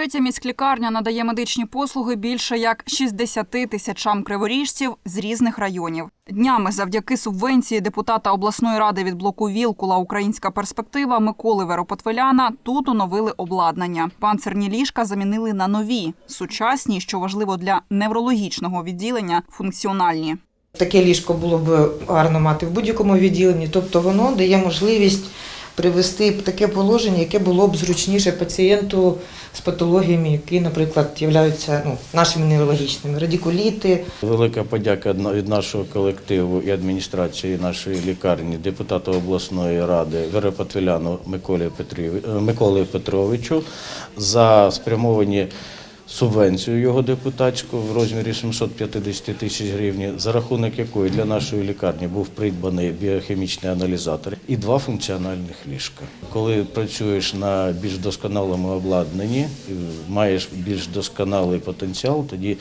Третя міськлікарня надає медичні послуги більше як 60 тисячам криворіжців з різних районів. Днями завдяки субвенції депутата обласної ради від блоку Вілкула Українська перспектива Миколи Веропотвеляна тут оновили обладнання. Панцирні ліжка замінили на нові, сучасні, що важливо для неврологічного відділення, функціональні. Таке ліжко було б гарно мати в будь-якому відділенні, тобто воно дає можливість привести таке положення, яке було б зручніше пацієнту з патологіями, які, наприклад, являються ну, нашими неврологічними, радикуліти, Велика подяка від нашого колективу і адміністрації нашої лікарні, депутату обласної ради е, Миколі Петровичу за спрямовані субвенцію його депутатську в розмірі 750 тисяч гривень, за рахунок якої для нашої лікарні був придбаний біохімічний аналізатор і два функціональних ліжка. Коли працюєш на більш досконалому обладнанні, маєш більш досконалий потенціал, тоді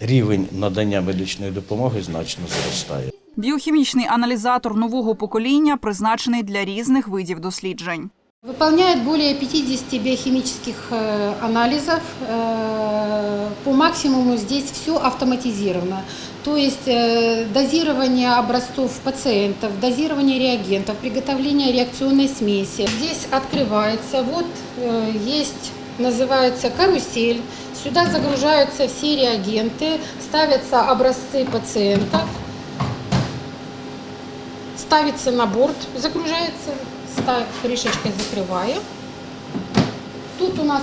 рівень надання медичної допомоги значно зростає. Біохімічний аналізатор нового покоління призначений для різних видів досліджень. Выполняет более 50 биохимических э, анализов. Э, По максимуму здесь все автоматизировано. То есть э, дозирование образцов пациентов, дозирование реагентов, приготовление реакционной смеси. Здесь открывается, вот есть, называется карусель. Сюда загружаются все реагенты, ставятся образцы пациентов, ставится на борт, загружается, ставь, крышечкой закрываю. Тут у нас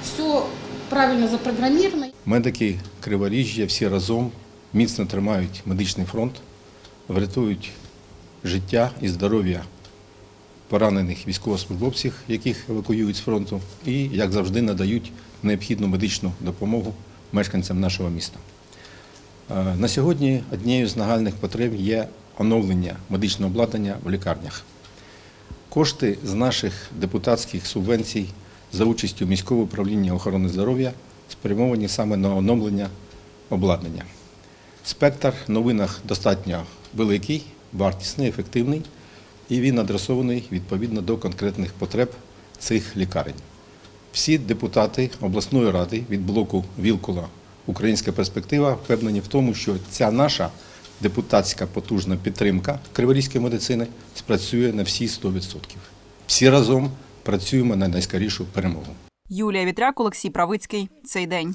все правильно запрограммировано. Медики Криворіжжя всі разом міцно тримають медичний фронт, врятують життя і здоров'я поранених військовослужбовців, яких евакуюють з фронту, і, як завжди, надають необхідну медичну допомогу мешканцям нашого міста. Е, На сьогодні однією з нагальних потреб є оновлення медичного обладнання в лікарнях. Кошти з наших депутатських субвенцій за участю міського управління охорони здоров'я спрямовані саме на оновлення обладнання. Спектр в новинах достатньо великий, вартісний, ефективний, і він адресований відповідно до конкретних потреб цих лікарень. Всі депутати обласної ради від блоку Вілкула Українська перспектива впевнені в тому, що ця наша депутатська потужна підтримка криворізької медицини спрацює на всі 100%. Всі разом працюємо на найскорішу перемогу. Юлія Вітряк, Олексій Правицький. Цей день.